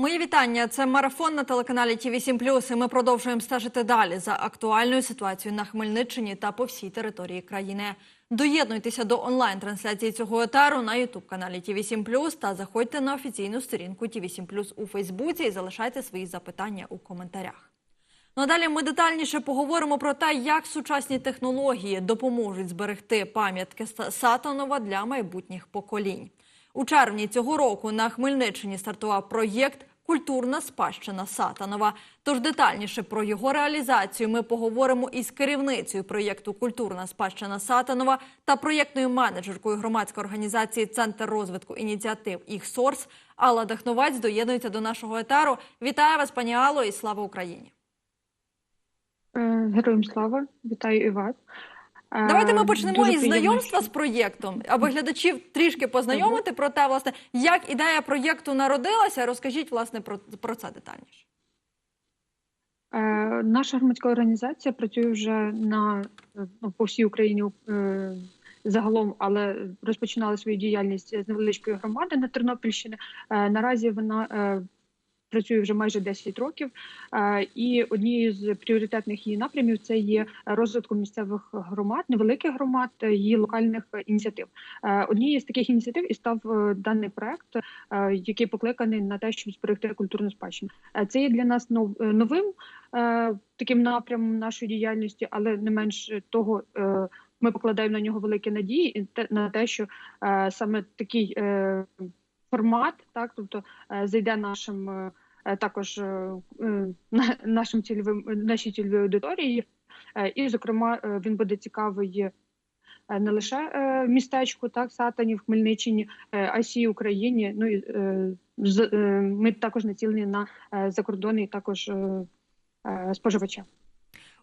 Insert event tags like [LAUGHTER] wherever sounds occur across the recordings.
Мої вітання. Це марафон на телеканалі Ті 7 І Ми продовжуємо стежити далі за актуальною ситуацією на Хмельниччині та по всій території країни. Доєднуйтеся до онлайн-трансляції цього етеру на Ютуб каналі Ті 7 та заходьте на офіційну сторінку Ті 7 у Фейсбуці і залишайте свої запитання у коментарях. Ну а далі ми детальніше поговоримо про те, як сучасні технології допоможуть зберегти пам'ятки Са- Сатанова для майбутніх поколінь. У червні цього року на Хмельниччині стартував проєкт Культурна спадщина Сатанова. Тож детальніше про його реалізацію ми поговоримо із керівницею проєкту Культурна спадщина Сатанова та проєктною менеджеркою громадської організації Центр розвитку ініціатив «Іхсорс» Алла Дахновець доєднується до нашого етеру. Вітаю вас, пані Алло, і слава Україні! Е, Героям слава, вітаю і вас. Давайте ми почнемо із знайомства з проєктом, аби глядачів трішки познайомити про те, власне, як ідея проєкту народилася. Розкажіть власне про, про це детальніше. Е, Наша громадська організація працює вже на ну, по всій Україні е, загалом, але розпочинала свою діяльність з невеличкої громади на Тернопільщині. Е, Наразі вона е, працює вже майже 10 років, е, і однією з пріоритетних її напрямів це є розвитком місцевих громад, невеликих громад, е, її локальних ініціатив. Е, Однією з таких ініціатив і став даний проект, який покликаний на те, щоб зберегти культурну спадщину. Це є для нас нов- новим таким напрямом нашої діяльності, але не менш того, ми покладаємо на нього великі надії на те, що саме такий формат, так тобто е, зайде нашим е, е, також на- нашим цільовим нашій цільовій аудиторії, і зокрема він буде цікавий. Не лише містечку, так Сатанів, Хмельниччині, е, а й Україні. Ну і ми також націлені на закордонний також споживача.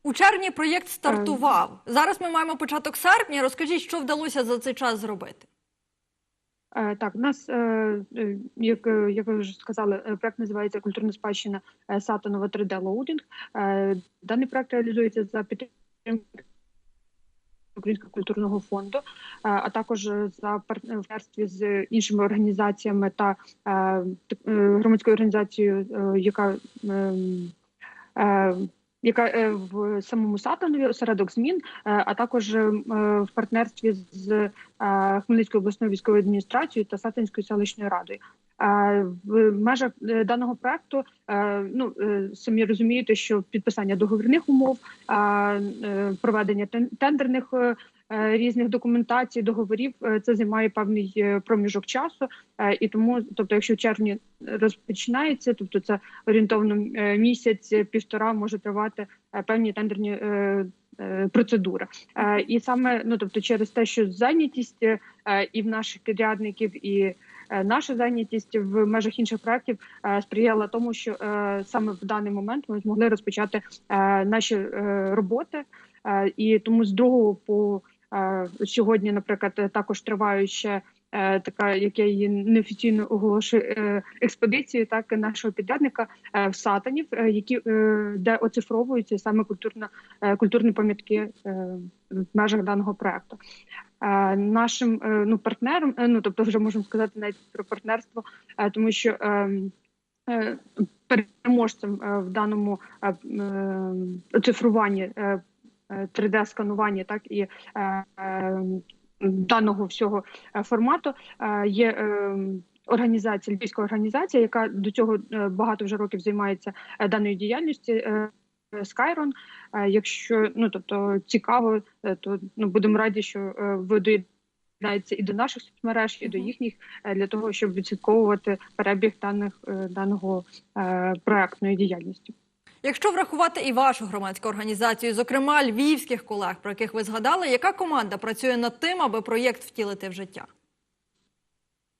У червні проєкт стартував. Зараз ми маємо початок серпня. Розкажіть, що вдалося за цей час зробити. Е, Так, у нас, е, е, як, як ви вже сказали, проект називається Культурна спадщина Сатанова 3D Loading. Е, Даний проект реалізується за підтримки Українського культурного фонду, а також за партнерстві з іншими організаціями та громадською організацією, яка ем, яка е, в самому Сатанові осередок змін, е, а також е, в партнерстві з Хмельницькою обласною військовою адміністрацією та Сатанською селищною радою. В межах даного проекту ну самі розумієте, що підписання договірних умов, проведення тен- тендерних різних документацій, договорів е, це займає певний е, проміжок часу. Е, І тому, тобто, якщо в червні розпочинається, тобто це орієнтовно е, місяць, е, півтора може тривати е, певні тендерні е, е, процедури. Е, І саме ну тобто, через те, що зайнятість е, і в наших підрядників, і е, наша зайнятість в межах інших проєктів е, сприяла тому, що е, саме в даний момент ми змогли розпочати е, наші е, роботи. Е, І тому з 2 по е, Сьогодні, наприклад, також триває ще така, як я її неофіційно оголошую е, експедицію, так нашого підрядника е, в Сатанів, е, які де оцифровуються саме культурно культурні пам'ятки в межах даного проекту. Нашим ну партнером, ну тобто, вже можемо сказати навіть про партнерство, тому що переможцем в даному цифруванні Е, 3D-сканування, так і е, е, даного всього формату є. Організація львівська організація, яка до цього багато вже років займається даною діяльністю Skyron. Якщо ну тобто цікаво, то ну будемо раді, що ви доєднаєтеся і до наших соцмереж, і до їхніх для того, щоб відслідковувати перебіг даних даного проектної діяльності. Якщо врахувати і вашу громадську організацію, зокрема львівських колег, про яких ви згадали, яка команда працює над тим, аби проєкт втілити в життя?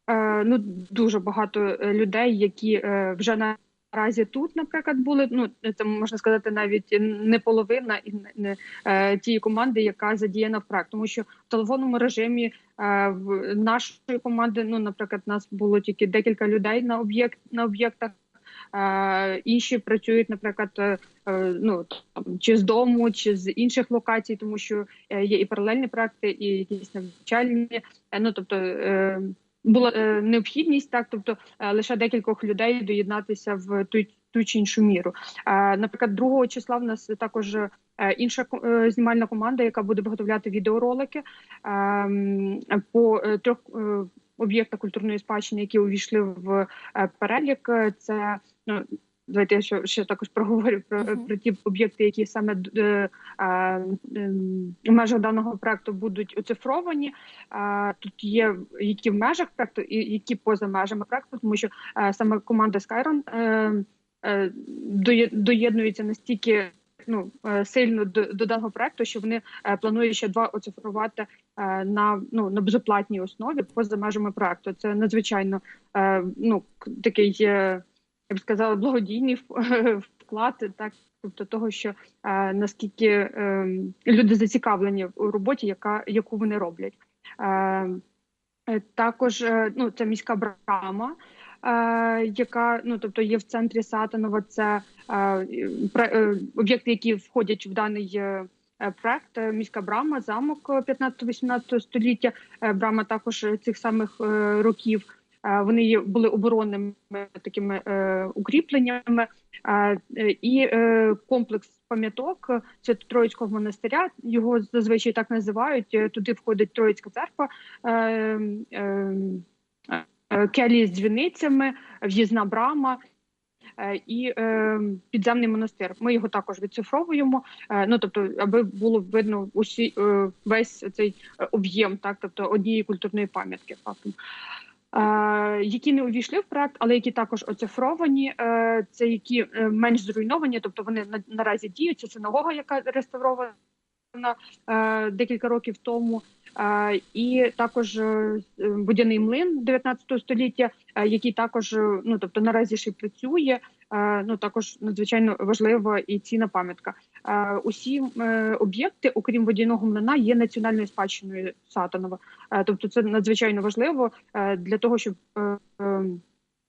Е, ну дуже багато е, людей, які е, вже наразі тут, наприклад, були. Ну це можна сказати, навіть не половина і не е, тієї команди, яка задіяна в проект, тому що в телефонному режимі е, в нашої команди, ну наприклад, нас було тільки декілька людей на об'єкт на об'єктах. Інші працюють, наприклад, е, е, ну чи з дому, чи з інших локацій, тому що е, є і паралельні проекти, і якісь навчальні. Ну тобто була необхідність, так тобто лише декількох людей доєднатися в ту, ту чи іншу міру. Наприклад, 2 числа в нас також інша знімальна команда, яка буде виготовляти відеоролики е, по трьох об'єктах культурної спадщини, які увійшли в е, перелік. Е, Це ну. Давайте я ще, ще також проговорю про, Мгм. про ті об'єкти, які саме е, е, в межах даного проекту будуть оцифровані. Е, Тут є які в межах проекту і які поза межами проекту, тому що е, саме команда Skyron е, е, доєднується настільки ну е, сильно до, до даного проекту, що вони е, планують ще два оцифрувати е, на ну на безоплатній основі поза межами проекту. Це надзвичайно ну такий. Я б сказала, благодійний [LAUGHS] вклад, так тобто того, що наскільки люди зацікавлені в роботі, яка яку вони роблять. Також ну це міська брама. Е, яка ну тобто є в центрі Сатанова, це е, е, об'єкти, які входять в даний проект. Міська брама, замок 15-18 століття. Брама також цих самих років. Вони були оборонними такими укріпленнями, і комплекс пам'яток Свято-Троїцького монастиря. Його зазвичай так називають. Туди входить Троїцька церква, е, е, е, келії з дзвіницями, в'їзна брама. е, І е, підземний монастир. Ми його також відцифровуємо. Е, ну тобто, аби було видно усі е, весь цей е, об'єм, так тобто однієї культурної пам'ятки. Фактом. Е, які не увійшли в проект, але які також оцифровані, е, це які е, менш зруйновані, тобто вони на, наразі діють. Це синагога, яка реставрована е, декілька років тому, е, і також е, будяний млин 19 століття, е, який також е, ну тобто наразі ще працює. Е, ну також надзвичайно важлива і цінна пам'ятка. Е, усі е, об'єкти, окрім водяного млина, є національною спадщиною Сатанова. Е, тобто, це надзвичайно важливо е, для того, щоб е, е,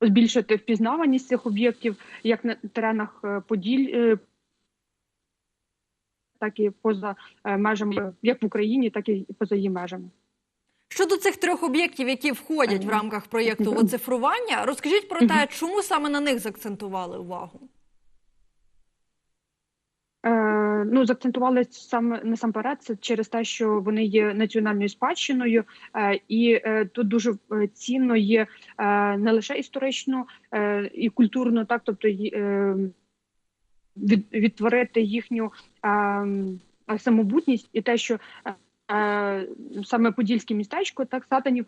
збільшити впізнаваність цих об'єктів як на теренах е, Поділь, е, так і поза е, межами, як в Україні, так і поза її межами. Щодо цих трьох об'єктів, які входять в рамках проєкту [LAUGHS] оцифрування, розкажіть про те, чому саме на них заакцентували увагу? Е, ну, заакцентували саме насамперед це через те, що вони є національною спадщиною, е, і е, тут дуже е, цінно є е, не лише історично е, і культурно, так тобто е, від, відтворити їхню самобутність і те, що саме подільське містечко, так сатанів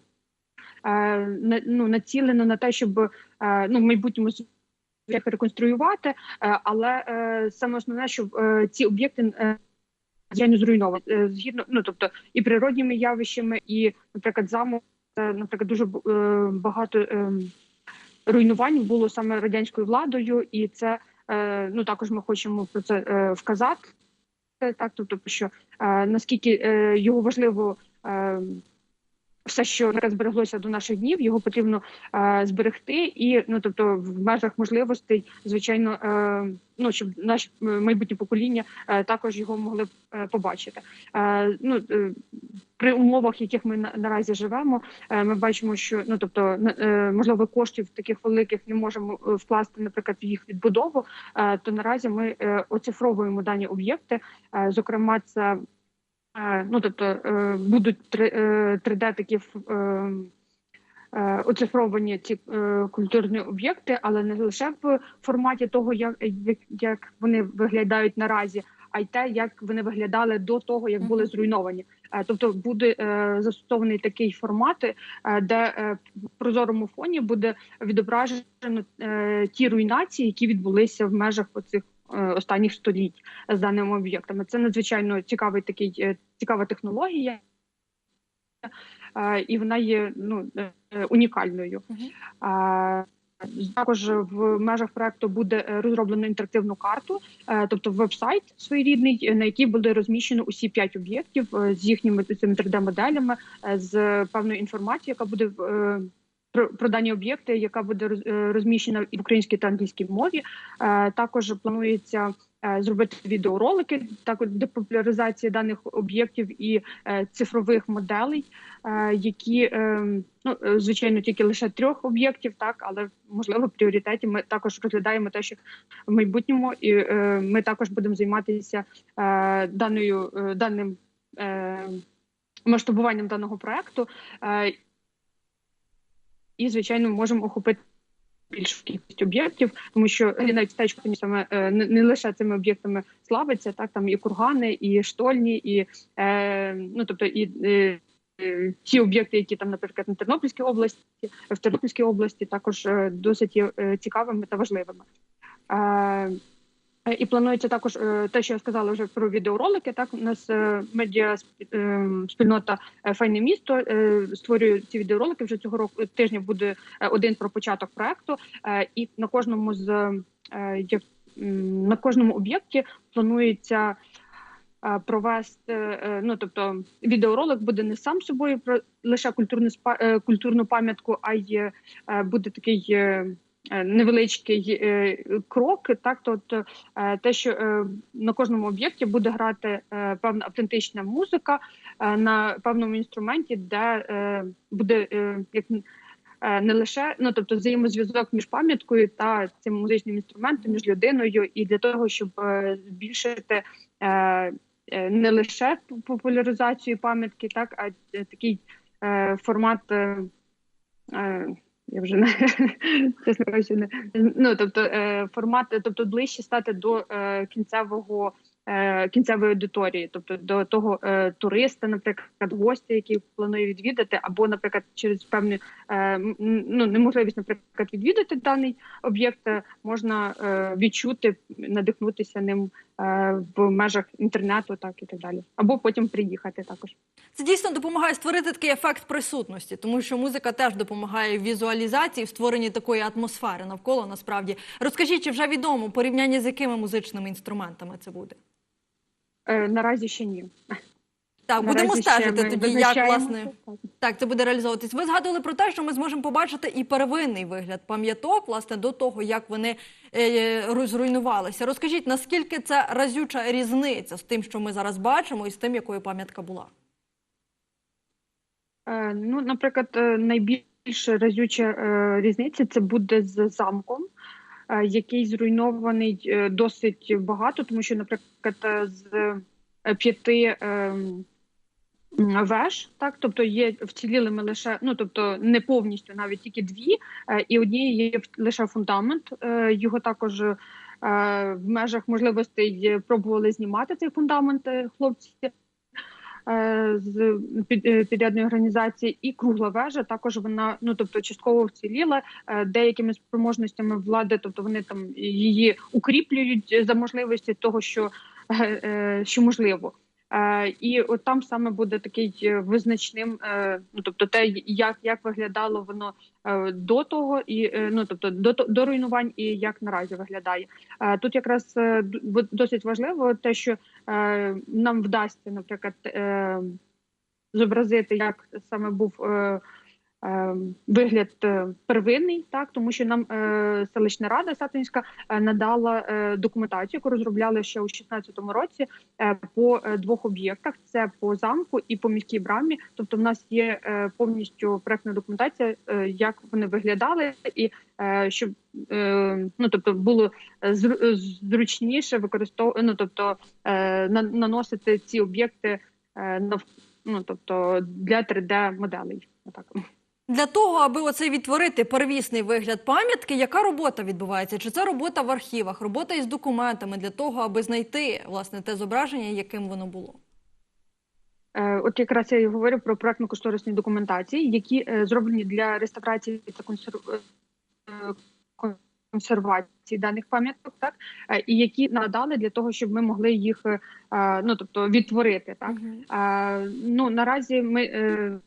ну, націлено на те, щоб ну, в майбутньому як реконструювати, е, але е, саме основне, що е, ці об'єкти звичайно зруйновані згідно, ну тобто і природніми явищами, і, наприклад, замок, наприклад, дуже багато е, руйнувань було саме радянською владою, і це ну також ми хочемо про це е, вказати. Так, тобто, що е, наскільки е, його важливо. Все, що наприклад, збереглося до наших днів, його потрібно е, зберегти, і ну тобто, в межах можливостей, звичайно, е, ну щоб наші е, майбутні покоління е, також його могли е, побачити. Е, ну е, при умовах, яких ми на, наразі живемо, е, ми бачимо, що ну тобто, е, можливо, коштів таких великих не можемо е, вкласти, наприклад, в їх відбудову. Е, то наразі ми е, оцифровуємо дані об'єкти. Е, зокрема, це Ну, тобто е, будуть 3D такі е, е, оцифровані ці е, культурні об'єкти, але не лише в форматі того, як, як, вони виглядають наразі, а й те, як вони виглядали до того, як були зруйновані. Е, Тобто буде е, застосований такий формат, е, де е, в прозорому фоні буде відображено е, ті руйнації, які відбулися в межах оцих е, останніх століть з даними об'єктами. Це надзвичайно цікавий такий е, цікава технологія, е, і вона є ну е, унікальною. Е, Також в межах проекту буде е, розроблено інтерактивну карту, е, тобто веб-сайт своєрідний, е, на який буде розміщено усі п'ять об'єктів е, з їхніми цими 3D-моделями, е, з певною інформацією, яка буде е, про, дані об'єкти, яка буде е, розміщена і в українській та англійській мові. Е, Також планується е, зробити відеоролики, також депопуляризації даних об'єктів і цифрових моделей, які ну звичайно тільки лише трьох об'єктів, так але можливо в пріоритеті ми також розглядаємо те, що в майбутньому, і ми також будемо займатися даною даним масштабуванням даного проекту. І, звичайно, можемо охопити більшу кількість об'єктів, тому що навіть стечко саме не, не лише цими об'єктами славиться, так там і кургани, і штольні, і е, ну тобто і. Е, е, Ті об'єкти, які там, наприклад, на Тернопільській області, в Тернопільській області, також е, досить є е, цікавими та важливими. Е, І планується також е, те, що я сказала вже про відеоролики. Так у нас е, медіа спільнота Файне місто створює ці відеоролики. Вже цього року тижня буде один про початок проекту, і на кожному з на кожному об'єкті планується. Провести ну тобто відеоролик буде не сам собою про лише культурну культурну пам'ятку, а й буде такий невеличкий е, крок. Так, тобто е, те, що е, на кожному об'єкті буде грати е, певна автентична музика е, на певному інструменті, де е, буде е, як е, не лише ну тобто взаємозв'язок між пам'яткою та цим музичним інструментом, між людиною, і для того, щоб е, збільшити. е, е, Не лише популяризацію пам'ятки, так а е, такий е, формат е, е, я вже не [LAUGHS] чесно кажучи, не ну тобто е, формат, тобто ближче стати до е, кінцевого. е, Кінцевої аудиторії, тобто до того туриста, наприклад, гостя, який планує відвідати, або, наприклад, через певну ну неможливість, наприклад, відвідати даний об'єкт, можна відчути, надихнутися ним в межах інтернету, так і так далі, або потім приїхати також. Це дійсно допомагає створити такий ефект присутності, тому що музика теж допомагає в візуалізації, в створенні такої атмосфери навколо. Насправді розкажіть, чи вже відомо порівняння з якими музичними інструментами це буде? Е, наразі ще ні. Так, Наразі будемо стежити ми тоді, як власне так. це буде реалізовуватись. Ви згадували про те, що ми зможемо побачити і первинний вигляд пам'яток, власне, до того, як вони е, розруйнувалися. Розкажіть, наскільки це разюча різниця з тим, що ми зараз бачимо, і з тим, якою пам'ятка була? Е, Ну, наприклад, е, найбільш разюча е, різниця це буде з замком, е, який зруйнований е, досить багато, тому що, наприклад, е, з е, п'яти ем, веж, так, тобто є вцілілими лише, ну тобто не повністю, навіть тільки дві, е, і однієї є лише фундамент. е, Його також е, в межах можливостей пробували знімати цей фундамент хлопці з під- підрядної організації, і кругла вежа також вона ну тобто частково вціліла деякими спроможностями влади, тобто вони там її укріплюють за можливості того, що, що можливо. Е, І от там саме буде такий е, визначним, е, ну тобто те, як, як виглядало воно до того, і ну тобто до, до руйнувань, і як наразі виглядає. Тут якраз досить важливо те, що нам вдасться, наприклад, зобразити, як саме був вигляд е, первинний, так тому що нам е, селищна рада Сатинська е, надала документацію, яку розробляли ще у 2016 році по двох об'єктах: це по замку і по міській брамі. Тобто, в нас є повністю проектна документація, як вони виглядали, і щоб ну тобто було зручніше використовувати, ну тобто е, наносити ці об'єкти е, ну тобто для 3D моделей. Отак. Для того, аби оцей відтворити первісний вигляд пам'ятки, яка робота відбувається? Чи це робота в архівах, робота із документами для того, аби знайти власне те зображення, яким воно було? Е, От якраз я і говорю про проектно-кошторисні документації, які е, зроблені для реставрації та консерв- е, консервації даних пам'яток, так і які надали для того, щоб ми могли їх ну тобто відтворити. Так. Е, ну наразі ми.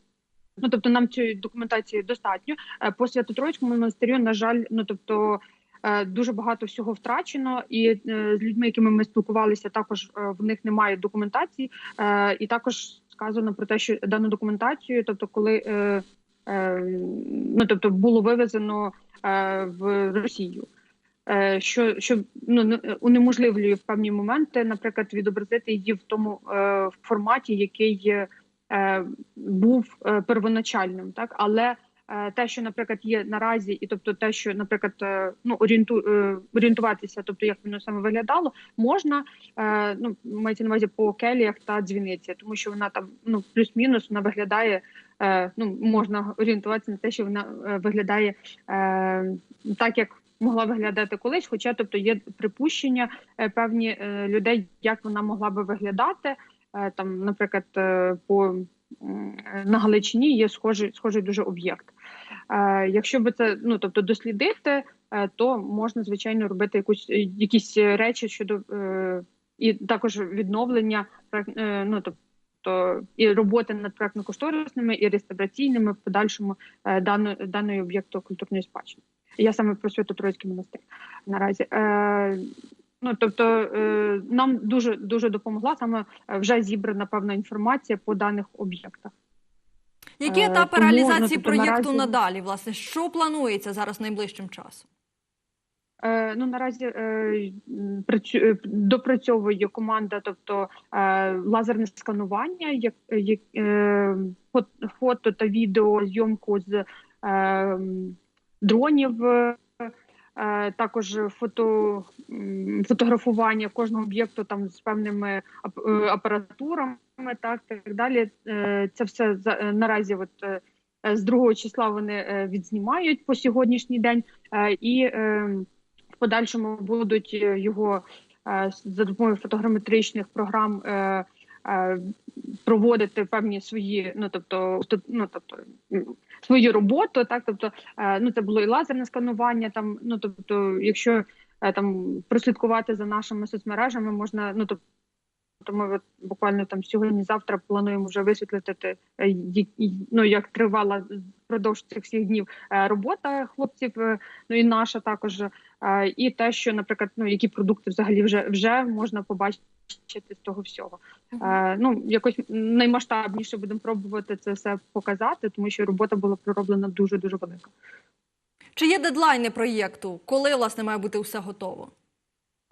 Ну, тобто, нам цієї документації достатньо. Е, По Свято-Троїцькому монастирю, на жаль, ну тобто е, дуже багато всього втрачено, і е, з людьми, якими ми спілкувалися, також в них немає документації. І також сказано про те, що дану документацію, тобто, коли ну тобто було вивезено в Росію. що, що ну, не- унеможливлює в певні моменти, наприклад, відобразити її в тому форматі, який був е, первоначальним, так але е, те, що, наприклад, є наразі, і тобто те, що, наприклад, е, ну орієнту е, орієнтуватися, тобто як воно саме виглядало, можна е, ну мається на увазі по келіях та дзвіниці, тому що вона там ну плюс-мінус вона виглядає. Е, ну можна орієнтуватися на те, що вона е, виглядає е, так, як могла виглядати колись. Хоча, тобто, є припущення е, певні е, людей, як вона могла би виглядати. Е, там, наприклад, е, по на Галичині є схожий схожий дуже об'єкт. Е, якщо би це ну тобто дослідити, е, то можна звичайно робити якусь е, якісь речі щодо е, і також відновлення е, ну тобто і роботи над проектно-кошторисними і реставраційними в подальшому е, даної даної об'єкту культурної спадщини. Я саме про Свято-Троїцький монастир наразі. Ну тобто е, нам дуже дуже допомогла саме е, вже зібрана певна інформація по даних об'єктах. Які Е, етапи тому, ну, реалізації тобто, проєкту наразі- надалі? Власне, що планується зараз найближчим часом? Ну наразі е, допрацьовує команда, тобто е, лазерне сканування, як, як е, фото та відео зйомку з е, дронів. Е, Також фото фотографування кожного об'єкту там з певними е, апаратурами, так так далі. Е, Це все наразі, от з 2 числа вони відзнімають по сьогоднішній день, і в подальшому будуть його за допомогою фотограметричних програм проводити певні свої, ну тобто, ну тобто свою роботу. Так, тобто, е, ну це було і лазерне сканування. Там, ну тобто, якщо е, там прослідкувати за нашими соцмережами, можна, ну тобто. То ми буквально там сьогодні-завтра плануємо вже висвітлити е, ну, як тривала впродовж цих всіх днів робота хлопців, ну і наша також. І те, що, наприклад, ну які продукти взагалі вже вже можна побачити з того всього. Е, Ну якось наймасштабніше будемо пробувати це все показати, тому що робота була пророблена дуже дуже велика. Чи є дедлайни проєкту? Коли власне має бути все готово?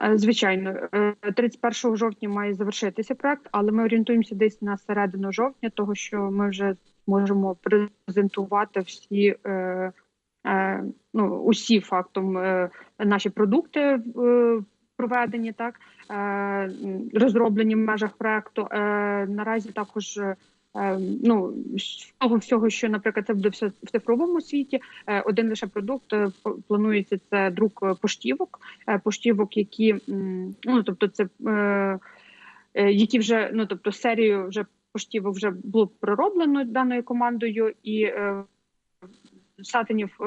Е, Звичайно, е, 31 жовтня має завершитися проект, але ми орієнтуємося десь на середину жовтня, того що ми вже можемо презентувати всі. Е, е, ну, усі фактом е, наші продукти е, проведені, так е, розроблені в межах проекту. Е, наразі також. е, Ну, з того всього, що, наприклад, це буде все в цифровому світі. Один лише продукт планується це друк поштівок, поштівок, які ну тобто, це які вже ну тобто серію вже поштівок вже було пророблено даною командою, і сатинів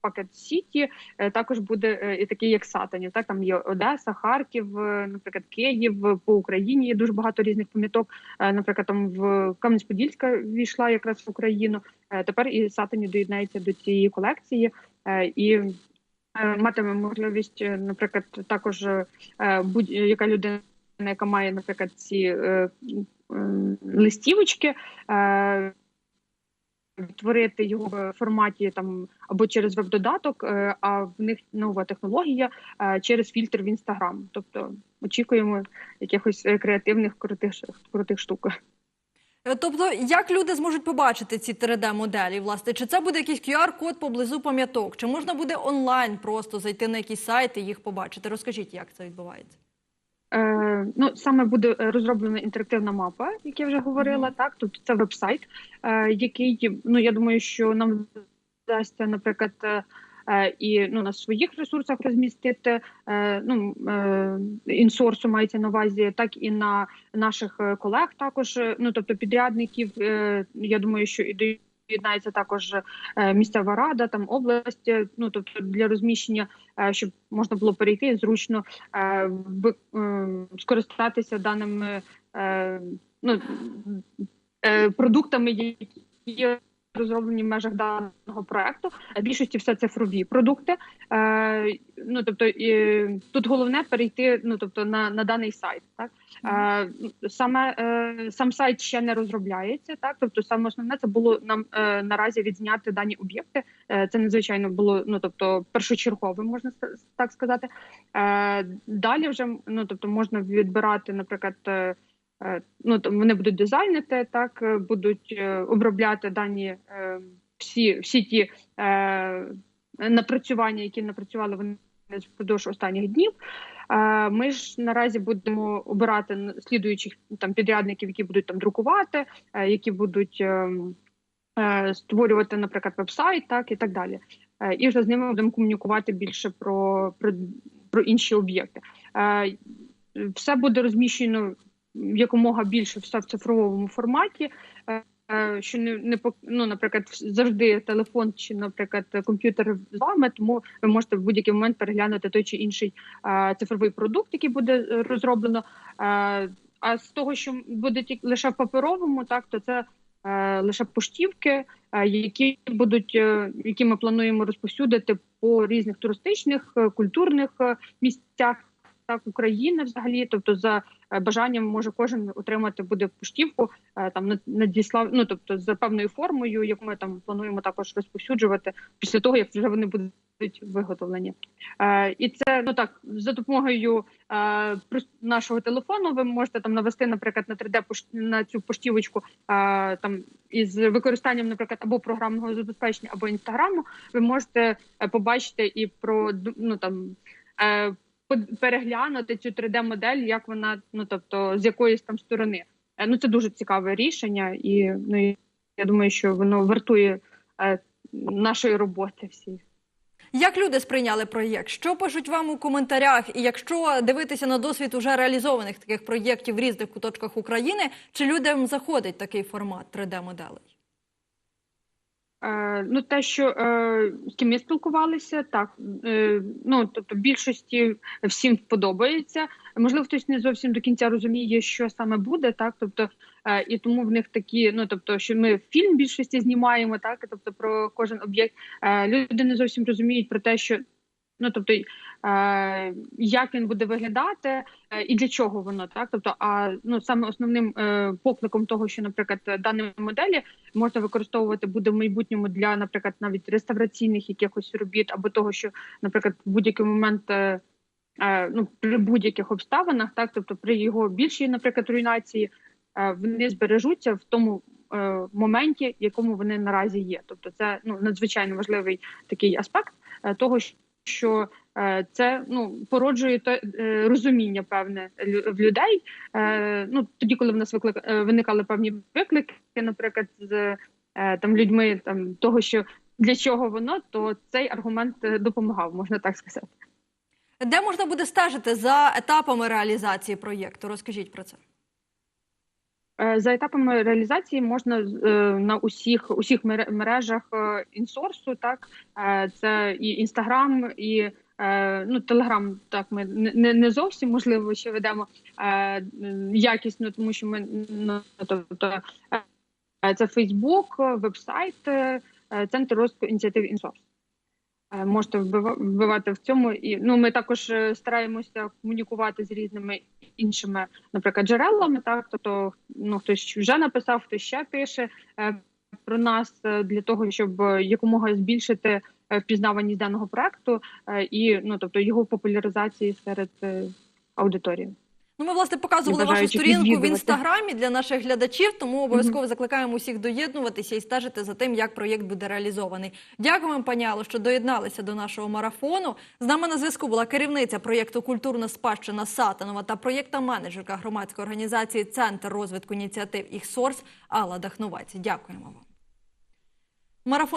пакет Сіті також буде е, і такий, як сатанів. Так там є Одеса, Харків, е, наприклад, Київ е, по Україні. Є дуже багато різних пам'яток. Наприклад, там в Кам'янець-Подільська війшла якраз в Україну. Тепер і сатані доєднається до цієї колекції і. Матиме можливість, наприклад, також будь-яка людина, яка має, наприклад, ці листівочки, відтворити його в форматі там або через веб-додаток, е, а в них нова технологія е, через фільтр в інстаграм. Тобто очікуємо якихось е, креативних крутих крутих штук. Тобто, як люди зможуть побачити ці 3D-моделі? Власне, чи це буде якийсь QR-код поблизу пам'яток? Чи можна буде онлайн просто зайти на якийсь сайт і їх побачити? Розкажіть, як це відбувається? Е, ну саме буде е, розроблена інтерактивна мапа, як я вже говорила. Так, тобто це веб-сайт, е, який ну я думаю, що нам вдасться, наприклад. І ну на своїх ресурсах розмістити ну інсорсу мається на увазі, так і на наших колег, також ну тобто підрядників. Я думаю, що і доєднається також е, місцева рада, там область. Ну тобто для розміщення, е, щоб можна було перейти зручно е, скористатися даними ну, продуктами, які розроблені в межах даного проекту. В більшості все цифрові продукти. Е, ну тобто і, тут головне перейти ну тобто на, на даний сайт. Так е, саме е, сам сайт ще не розробляється. Так, тобто саме основне це було нам е, наразі відзняти дані об'єкти. Е, це надзвичайно було ну тобто першочерговим, можна так сказати. Е, далі вже ну тобто можна відбирати, наприклад. Е, ну там вони будуть дизайнити, так е, будуть е, обробляти дані всі, всі ті напрацювання, які напрацювали вони впродовж останніх днів. Ми ж наразі будемо обирати слідуючих там підрядників, які будуть там друкувати, які будуть е, е, створювати, наприклад, веб-сайт, так і так далі. І вже з ними будемо комунікувати більше про, про, про інші об'єкти. Все буде розміщено якомога більше все в цифровому форматі. е, Що не не ну, наприклад, завжди телефон чи, наприклад, комп'ютер з вами, тому ви можете в будь-який момент переглянути той чи інший е, цифровий продукт, який буде е, розроблено. Е, а з того, що буде тільки лише в паперовому, так то це е, лише поштівки, е, які будуть, які ми плануємо розповсюдити по різних туристичних, культурних місцях так України взагалі. Тобто, за е, бажанням може кожен отримати буде поштівку е, там на- надіслав, ну тобто за певною формою, яку ми там плануємо також розповсюджувати після того, як вже вони будуть виготовлені. Е, і це ну так за допомогою е, нашого телефону. Ви можете там навести, наприклад, на 3D на цю поштівочку там із використанням, наприклад, або програмного забезпечення, або інстаграму. Ви можете побачити і про ну там. Переглянути цю 3D-модель, як вона, ну тобто з якоїсь там сторони. Е, Ну це дуже цікаве рішення, і ну я думаю, що воно вартує е, нашої роботи всієї. Як люди сприйняли проєкт? Що пишуть вам у коментарях? І якщо дивитися на досвід уже реалізованих таких проєктів в різних куточках України, чи людям заходить такий формат 3D-моделей? Е, ну, те, що е, з ким ми спілкувалися, так е, ну тобто більшості всім подобається. Можливо, хтось не зовсім до кінця розуміє, що саме буде, так тобто, і тому в них такі, ну тобто, що ми фільм більшості знімаємо, так тобто про кожен об'єкт. Люди не зовсім розуміють про те, що ну тобто. Е, як він буде виглядати е, і для чого воно так? Тобто, а ну саме основним е, покликом того, що, наприклад, даної моделі можна використовувати буде в майбутньому для, наприклад, навіть реставраційних якихось робіт, або того, що, наприклад, в будь-який момент. Ну, при будь-яких обставинах, так тобто при його більшій, наприклад, руйнації, вони збережуться в тому моменті, в якому вони наразі є. Тобто, це ну надзвичайно важливий такий аспект того, що е, це ну породжує те е, розуміння певне в людей. Е, Ну тоді, коли в нас виклик виникали певні виклики, наприклад, з там людьми там того, що для чого воно, то цей аргумент допомагав, можна так сказати. Де можна буде стежити за етапами реалізації проєкту? Розкажіть про це. Е, За етапами реалізації можна е, на усіх усіх мере- мережах інсорсу, так е, це і інстаграм, і е, ну телеграм. Так ми не- не, зовсім можливо ще ведемо е, якісно, тому що ми ну, тобто е, це Фейсбук, вебсайт, центр розвитку ініціатив інсорс. Е, Можете вбива- вбивати в цьому, і ну ми також е, стараємося комунікувати з різними іншими, наприклад, джерелами. Так, тобто, ну хтось вже написав, хтось ще пише е, про нас для того, щоб якомога збільшити впізнаваність даного проекту і ну тобто його популяризації серед аудиторії. Ну, ми власне показували вашу сторінку в інстаграмі для наших глядачів, тому обов'язково закликаємо усіх доєднуватися і стежити за тим, як проєкт буде реалізований. Дякуємо, пані Алло, що доєдналися до нашого марафону. З нами на зв'язку була керівниця проєкту Культурна спадщина Сатанова та проєкта менеджерка громадської організації Центр розвитку ініціатив «Іхсорс» Алла Дахновець. Дякуємо вам. Марафон